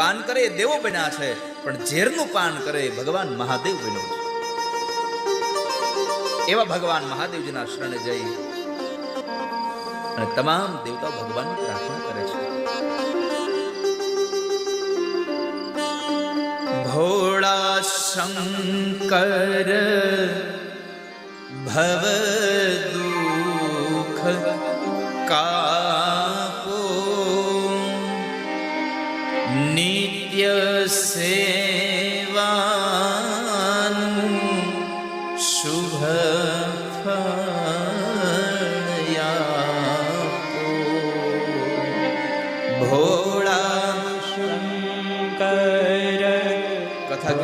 પાન કરે દેવો બન્યા છે, પણ ઝેરનું પાન કરે ભગવાન મહાદેવ બન્યો છે. એવા ભગવાન મહાદેવજીના શરણે જઈ અને તમામ દેવતાઓ ભગવાનની પ્રાર્થના કરે છે. ભોળા શંકર, ભવ દુખ કાપો સેવાનું શુભ ભોળા શંકર કથા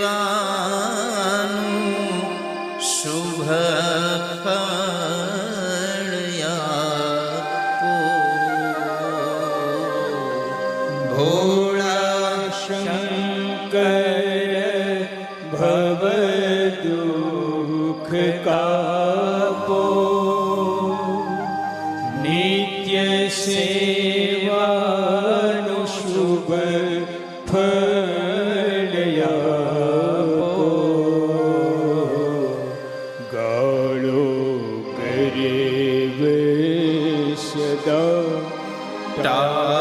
સેવાનું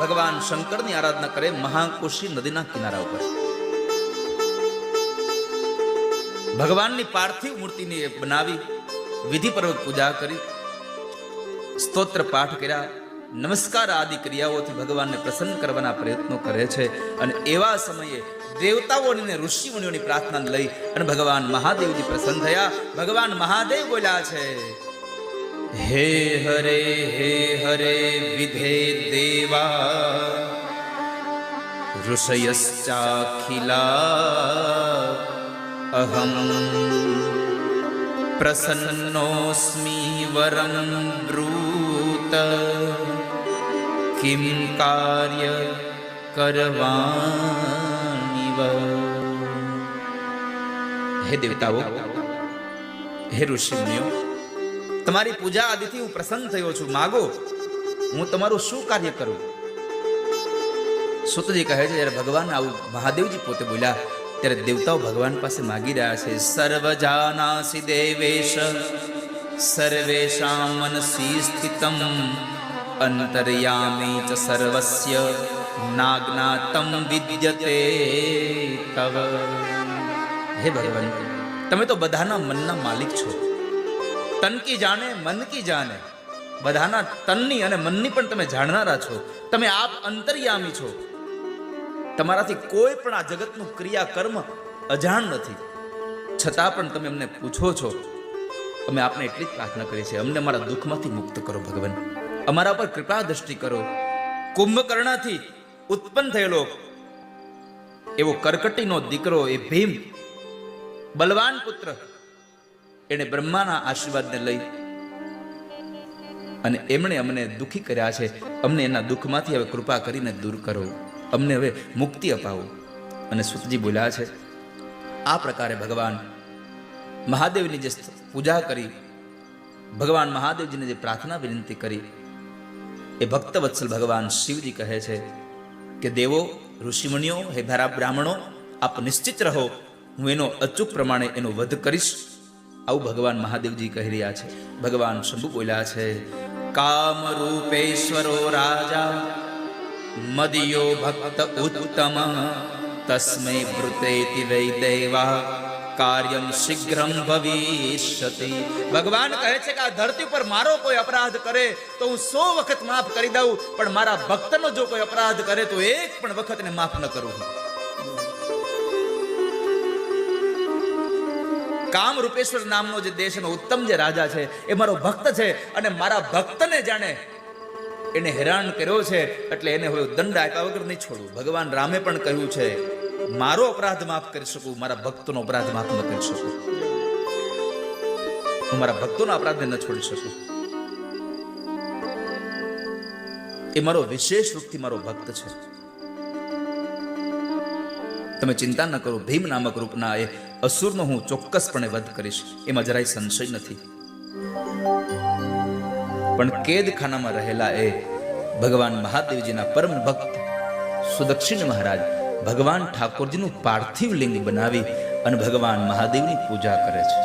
ભગવાન શંકરની આરાધના કરે મહાકોશી નદીના કિનારા ઉપર. ભગવાનની પાર્થિવ મૂર્તિની બનાવી વિધિપૂર્વક પૂજા કરી, સ્તોત્ર પાઠ કર્યા, નમસ્કાર આદિ ક્રિયાઓથી ભગવાનને પ્રસન્ન કરવાના પ્રયત્નો કરે છે અને એવા સમયે દેવતાઓની અને ઋષિમુનિઓની પ્રાર્થના લઈ અને ભગવાન મહાદેવજી પ્રસન્ન થયા. ભગવાન મહાદેવ બોલ્યા છે હે હરે હે હરે, વિધે દેવા. ઋષયશ્ચાખિલા. અહમ પ્રસન્નોસ્મિ વરમ બ્રૂત. કિમ કાર્ય કરવાનિવ. હે દેવતાઓ, હે ઋષિમુનિઓ તમારી પૂજા આદિથી હું પ્રસન્ન થયો છું. માગો, હું તમારું શું કાર્ય કરું? સુતજી કહે છે, જ્યારે ભગવાન આવું મહાદેવજી પોતે બોલ્યા, ત્યારે દેવતાઓ ભગવાન પાસે માગી રહ્યા છે. સર્વ જાનાસી દેવેશ, સર્વેષાં મનસી સ્થિતમ, અંતર્યામી ચ સર્વસ્ય, નાગ્નાતમ વિદ્યતે તવ. હે ભગવાન, તમે તો બધાના મનના માલિક છો. તન કી જાણે, મન કી જાણે. બધાના તનની અને મનની પણ તમે જાણનારા છો. તમે આપ અંતર્યામી છો. તમારાથી કોઈ પણ આ જગતનું ક્રિયા કર્મ અજાણ નથી. છતાં પણ તમે અમને પૂછો છો. અમે આપને એટલી જ પ્રાર્થના કરીએ છીએ. અમને અમારા દુઃખમાંથી મુક્ત કરો, ભગવાન. અમારા પર કૃપા દ્રષ્ટિ કરો. કુંભકર્ણથી ઉત્પન્ન થયેલો એવો કરકટીનો દીકરો એ ભીમ, બલવાન પુત્ર એને બ્રહ્માના આશીર્વાદને લઈ અને એમણે અમને દુઃખી કર્યા છે. અમને એના દુઃખમાંથી હવે કૃપા કરીને દૂર કરો. અમને હવે મુક્તિ અપાવો. અને સુતજી બોલ્યા છે, આ પ્રકારે ભગવાન મહાદેવની જે પૂજા કરી, ભગવાન મહાદેવજીને જે પ્રાર્થના વિનંતી કરી, એ ભક્ત વત્સલ ભગવાન શિવજી કહે છે કે, દેવો, ઋષિમુનિઓ, હે ભરા બ્રાહ્મણો, આપ નિશ્ચિત રહો. હું એનો અચૂક પ્રમાણે એનો વધ કરીશ. આવું ભગવાન મહાદેવજી કહી રહ્યા છે. ભગવાન શંભુ બોલ્યા છે કામ રૂપેશ્વરો રાજા, મદિયો ભક્ત ઉત્તમ, તસ્મે વૃતેતિ વૈ દેવા, કાર્યમ શીઘ્રમ ભવિષ્યતિ. ભગવાન કહે છે કે આ ધરતી પર મારો કોઈ અપરાધ કરે તો હું સો વખત માફ કરી દઉં, પણ મારા ભક્તનો જો કોઈ અપરાધ કરે તો એક પણ વખતને માફ ન કરું કામ રૂપેશ્વર નામનો જે દેશનો ઉત્તમ જે રાજા છે, એ મારો ભક્ત છે અને મારા ભક્તને જાણે એને હેરાન કર્યો છે, એટલે એને હવે દંડ આપ્યા વગર નહીં છોડવું ભગવાન રામે પણ કહ્યું છે, મારો અપરાધ માફ કરી શકું, મારા ભક્તોનો અપરાધ માફ ન કરી શકું. હું મારા ભક્તોના અપરાધને ન છોડી શકું. એ મારો વિશેષ રૂપથી મારો ભક્ત છે. તમે ચિંતા ન કરો, ભીમ નામક રૂપના એ અસુરનો હું ચોક્કસપણે વધ કરીશ, એમાં જરાય સંશય નથી. પણ કેદખાનામાં રહેલા એ ભગવાન મહાદેવજીના પરમ ભક્ત સુદક્ષિણ મહારાજ ભગવાન ઠાકોરજીનું પાર્થિવ લિંગ બનાવી અને ભગવાન મહાદેવની પૂજા કરે છે.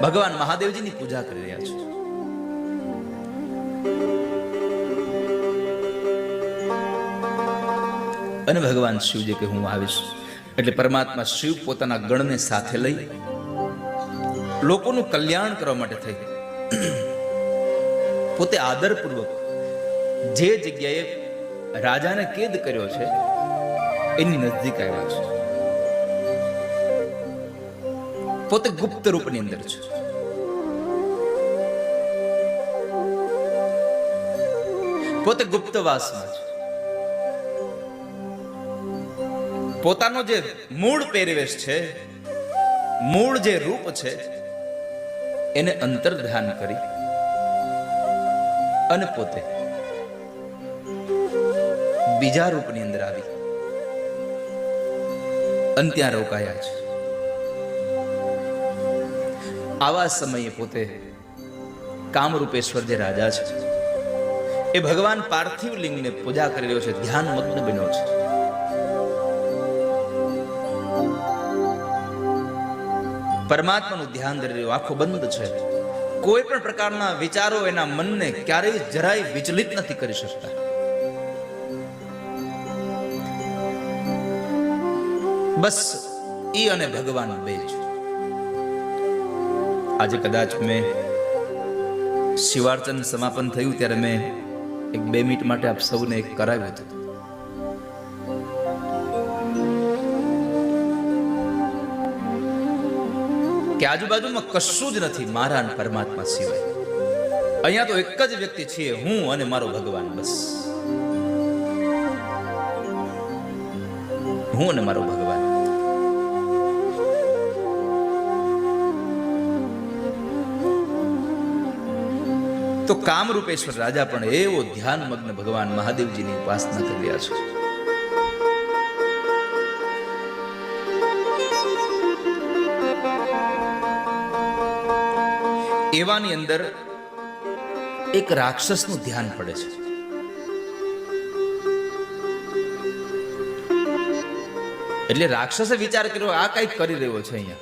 ભગવાન મહાદેવજીની પૂજા કરી રહ્યા છે. અને ભગવાન શિવજી કે હું આવીશ. એટલે પરમાત્મા શિવ પોતાના ગણને સાથે લઈ લોકોનું કલ્યાણ કરવા માટે થઈ. પોતે આદરપૂર્વક જે જગ્યાએ રાજાને કેદ કર્યો છે, એની નજદીક આવ્યા છે. પોતે ગુપ્ત રૂપની અંદર છે. પોતે ગુપ્તવાસમાં છે. પોતાનો જે મૂળ પહેરવેશ છે, મૂળ જે રૂપ છે, એને અંતર ધ્યાન કરી અને પોતે બીજા રૂપની અંદર આવી અને ત્યાં રોકાયા છે. આવા સમયે પોતે કામરૂપેશ્વર જે રાજા છે, એ ભગવાન પાર્થિવ લિંગને પૂજા કરી રહ્યો છે ધ્યાન મગ્ન બન્યો છે. પરમાત્માનું ધ્યાન ધરી રહ્યો, આંખો બંધ છે. કોઈ પણ પ્રકારના વિચારો એના મનને ક્યારેય જરાય વિચલિત નથી કરી શકતા. બસ ઈ અને ભગવાન બે જ. આજે કદાચ મેં શિવાર્ચન સમાપન થયું ત્યારે મેં એક બે મિનિટ માટે આપ સૌને એક કરાવ્યું હતું. કે આજુબાજુમાં કશું જ નથી મારા પરમાત્મા સિવાય. અહીંયા તો એક જ વ્યક્તિ છીએ હું અને મારો ભગવાન બસ. હું અને મારો ભગવાન. તો કામરૂપેશ્વર રાજા પણ એવો ધ્યાનમગ્ન ભગવાન મહાદેવજીની ઉપાસના કરી રહ્યા છે. એવાની અંદર એક રાક્ષસનું ધ્યાન પડે છે. એટલે રાક્ષસે વિચાર કર્યો, આ કંઈક કરી રહ્યો છે અહીંયા.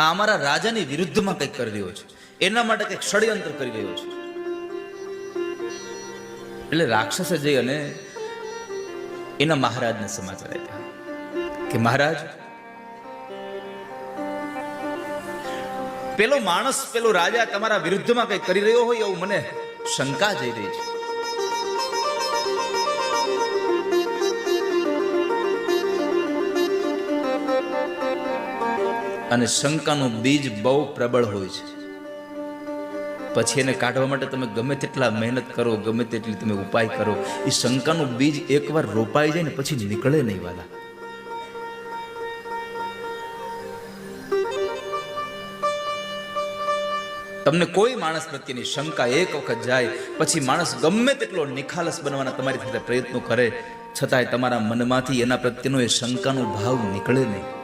આ અમારા રાજાની વિરુદ્ધમાં કંઈક કરી રહ્યો છે. એના માટે કંઈક ષડયંત્ર કરી રહ્યો છે. એટલે રાક્ષસે જઈ અને એના મહારાજને સમાચાર આપ્યા કે મહારાજ, પેલો માણસ, પેલો રાજા તમારા વિરુદ્ધમાં કંઈ કરી રહ્યો હોય એવું મને શંકા જઈ રહી છે. અને શંકાનું બીજ બહુ પ્રબળ હોય છે. પછી એને કાઢવા માટે તમે ગમે તેટલા મહેનત કરો, ગમે તેટલી તમે ઉપાય કરો, એ શંકાનું બીજ એકવાર રોપાઈ જાય ને પછી નીકળે નહીં વાલા. તમને કોઈ માણસ પ્રત્યેની શંકા એક વખત જાય, પછી માણસ ગમે તેટલો નિખાલસ બનવાના તમારી સાથે પ્રયત્નો કરે, છતાંય તમારા મનમાંથી એના પ્રત્યેનો એ શંકાનો ભાવ નીકળે નહીં.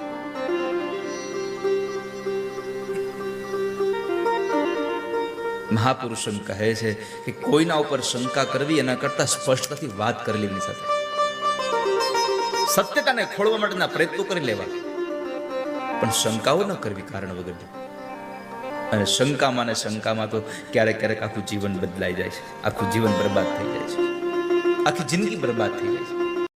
મહાપુરુષ કહે છે કે કોઈના ઉપર શંકા કરવી એના કરતા સ્પષ્ટતાથી વાત કરી લેવી સાથે. સત્યતાને ખોળવા માટેના પ્રયત્નો કરી લેવા. પણ શંકાઓ ન કરવી કારણ વગરની અને શંકામાં ને શંકામાં તો ક્યારેક ક્યારેક આખું જીવન બદલાઈ જાય છે. આખું જીવન બરબાદ થઈ જાય છે. આખી જિંદગી બરબાદ થઈ જાય છે.